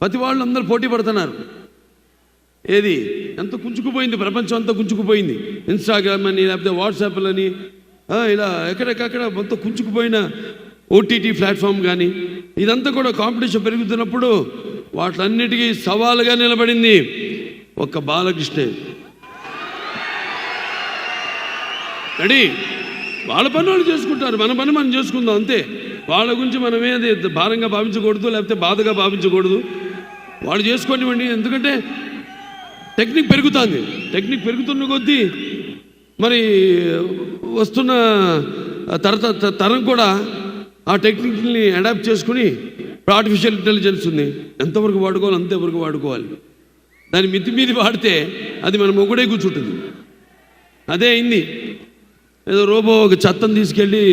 ప్రతి వాళ్ళు అందరూ పోటీ పడుతున్నారు. ఏది? ఎంత కుంచుకుపోయింది ప్రపంచం అంతా గుంజుకుపోయింది ఇన్స్టాగ్రామ్ అని లేకపోతే వాట్సాప్లని ఇలా ఎక్కడెక్కడ మొత్తం కుంచుకుపోయిన ఓటీటీ ప్లాట్ఫామ్ కానీ ఇదంతా కూడా కాంపిటీషన్ పెరుగుతున్నప్పుడు వాటిలన్నిటికీ సవాలుగా నిలబడింది ఒక్క బాలకృష్ణే. రెడీ? వాళ్ళ పని వాళ్ళు చేసుకుంటారు. మన పని మనం చేసుకుందాం అంతే. వాళ్ళ గురించి మనం ఏది భారంగా భావించకూడదు లేకపోతే బాధగా భావించకూడదు. వాళ్ళు చేసుకోనివ్వండి ఎందుకంటే టెక్నిక్ పెరుగుతుంది. టెక్నిక్ పెరుగుతున్న కొద్దీ మరి వస్తున్న తరత తరం కూడా ఆ టెక్నిక్ని అడాప్ట్ చేసుకుని ఇప్పుడు ఆర్టిఫిషియల్ ఇంటెలిజెన్స్ ఉంది. ఎంతవరకు వాడుకోవాలి అంతవరకు వాడుకోవాలి. దాని మితి మీది వాడితే అది మన మొగుడే కూర్చుంటుంది. అదే అయింది. ఏదో రోబో ఒక చెత్తను తీసుకెళ్ళి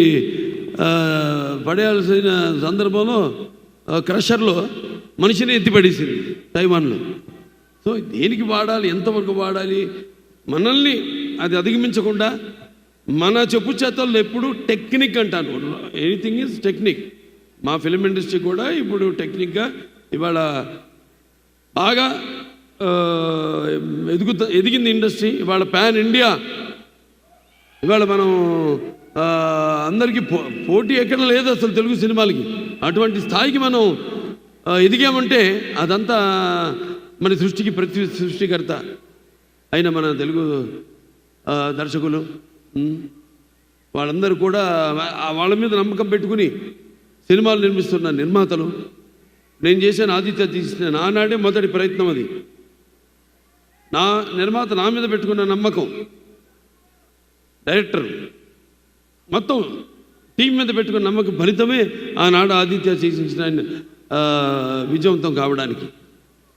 పడేయాల్సిన సందర్భంలో క్రషర్లో మనిషిని ఎత్తిపడేసింది తైవాన్లో. సో దేనికి వాడాలి? ఎంతవరకు వాడాలి? మనల్ని అది అధిగమించకుండా మన చెప్పు చేతల్లో ఎప్పుడు టెక్నిక్ అంటాను. Anything is technique. మా ఫిలిం ఇండస్ట్రీ కూడా ఇప్పుడు టెక్నిక్గా ఇవాళ బాగా ఎదుగుతా ఎదుగుత ఎదిగింది ఇండస్ట్రీ. ఇవాళ ప్యాన్ ఇండియా. ఇవాళ మనం అందరికీ పో పోటీ ఎక్కడ లేదు అసలు తెలుగు సినిమాలకి. అటువంటి స్థాయికి మనం ఎదిగామంటే అదంతా మన సృష్టికి ప్రతి సృష్టికర్త అయిన మన తెలుగు దర్శకులు వాళ్ళందరూ కూడా వాళ్ళ మీద నమ్మకం పెట్టుకుని సినిమాలు నిర్మిస్తున్న నిర్మాతలు. నేను చేశాను ఆదిత్య తీసిన నానాడే మొదటి ప్రయత్నం అది. నా నిర్మాత నా మీద పెట్టుకున్న నమ్మకం. డైరెక్టర్ మొత్తం టీం మీద పెట్టుకున్న నమ్మకం ఫలితమే ఆనాడు ఆదిత్య చేసించిన విజయవంతం కావడానికి.